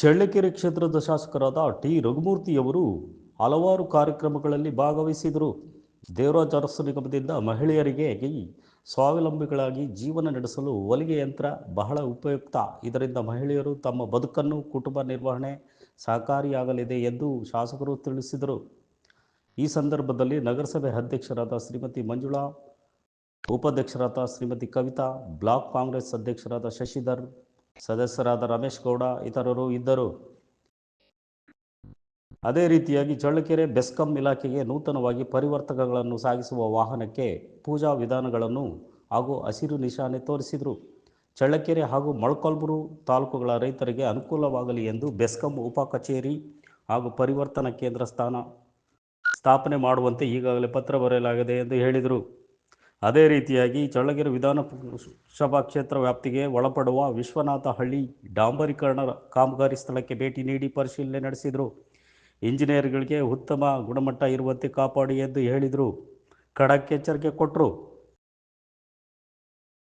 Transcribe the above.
ಚಳ್ಳಕೆರೆ ಕ್ಷೇತ್ರದ ಶಾಸಕರಾದ ಟಿ. ರಘುಮೂರ್ತಿಯವರು ಹಲವಾರು ಕಾರ್ಯಕ್ರಮಗಳಲ್ಲಿ ಭಾಗವಹಿಸಿದರು. ದೇವರಾಜ ಅರಸು ನಿಗಮದಿಂದ ಮಹಿಳೆಯರಿಗೆ ಸ್ವಾವಲಂಬಿಗಳಾಗಿ ಜೀವನ ನಡೆಸಲು ಹೊಲಿಗೆ ಯಂತ್ರ ಬಹಳ ಉಪಯುಕ್ತ. ಇದರಿಂದ ಮಹಿಳೆಯರು ತಮ್ಮ ಬದುಕನ್ನು, ಕುಟುಂಬ ನಿರ್ವಹಣೆ ಸಹಕಾರಿಯಾಗಲಿದೆ ಎಂದು ಶಾಸಕರು ತಿಳಿಸಿದರು. ಈ ಸಂದರ್ಭದಲ್ಲಿ ನಗರಸಭೆ ಅಧ್ಯಕ್ಷರಾದ ಶ್ರೀಮತಿ ಮಂಜುಳಾ, ಉಪಾಧ್ಯಕ್ಷರಾದ ಶ್ರೀಮತಿ ಕವಿತಾ, ಬ್ಲಾಕ್ ಕಾಂಗ್ರೆಸ್ ಅಧ್ಯಕ್ಷರಾದ ಶಶಿಧರ್ ಸದಸ್ಯರಾದ ರಮೇಶ್ ಗೌಡ, ಇತರರು ಇದ್ದರು. ಅದೇ ರೀತಿಯಾಗಿ ಚಳ್ಳಕೆರೆ ಬೆಸ್ಕಾಂ ಇಲಾಖೆಗೆ ನೂತನವಾಗಿ ಪರಿವರ್ತಕಗಳನ್ನು ಸಾಗಿಸುವ ವಾಹನಕ್ಕೆ ಪೂಜಾ ವಿಧಾನಗಳನ್ನು ಹಾಗೂ ಹಸಿರು ನಿಶಾನೆ ತೋರಿಸಿದರು. ಚಳ್ಳಕೆರೆ ಹಾಗೂ ಮೊಳಕಾಲ್ಮೂರು ತಾಲೂಕುಗಳ ರೈತರಿಗೆ ಅನುಕೂಲವಾಗಲಿ ಎಂದು ಬೆಸ್ಕಾಂ ಉಪ ಕಚೇರಿ ಹಾಗೂ ಪರಿವರ್ತನಾ ಕೇಂದ್ರ ಸ್ಥಾನ ಸ್ಥಾಪನೆ ಮಾಡುವಂತೆ ಈಗಾಗಲೇ ಪತ್ರ ಬರೆಯಲಾಗಿದೆ ಎಂದು ಹೇಳಿದರು. ಅದೇ ರೀತಿಯಾಗಿ ಚಳ್ಳಕೆರೆ ವಿಧಾನಸಭಾ ಕ್ಷೇತ್ರ ವ್ಯಾಪ್ತಿಗೆ ಒಳಪಡುವ ವಿಶ್ವನಾಥ ಹಳ್ಳಿ ಡಾಂಬರೀಕರಣ ಕಾಮಗಾರಿ ಸ್ಥಳಕ್ಕೆ ಭೇಟಿ ನೀಡಿ ಪರಿಶೀಲನೆ ನಡೆಸಿದರು. ಇಂಜಿನಿಯರ್ಗಳಿಗೆ ಉತ್ತಮ ಗುಣಮಟ್ಟ ಇರುವಂತೆ ಕಾಪಾಡಿ ಎಂದು ಹೇಳಿದರು. ಖಡಕ್ ಎಚ್ಚರಿಕೆ ಕೊಟ್ಟರು.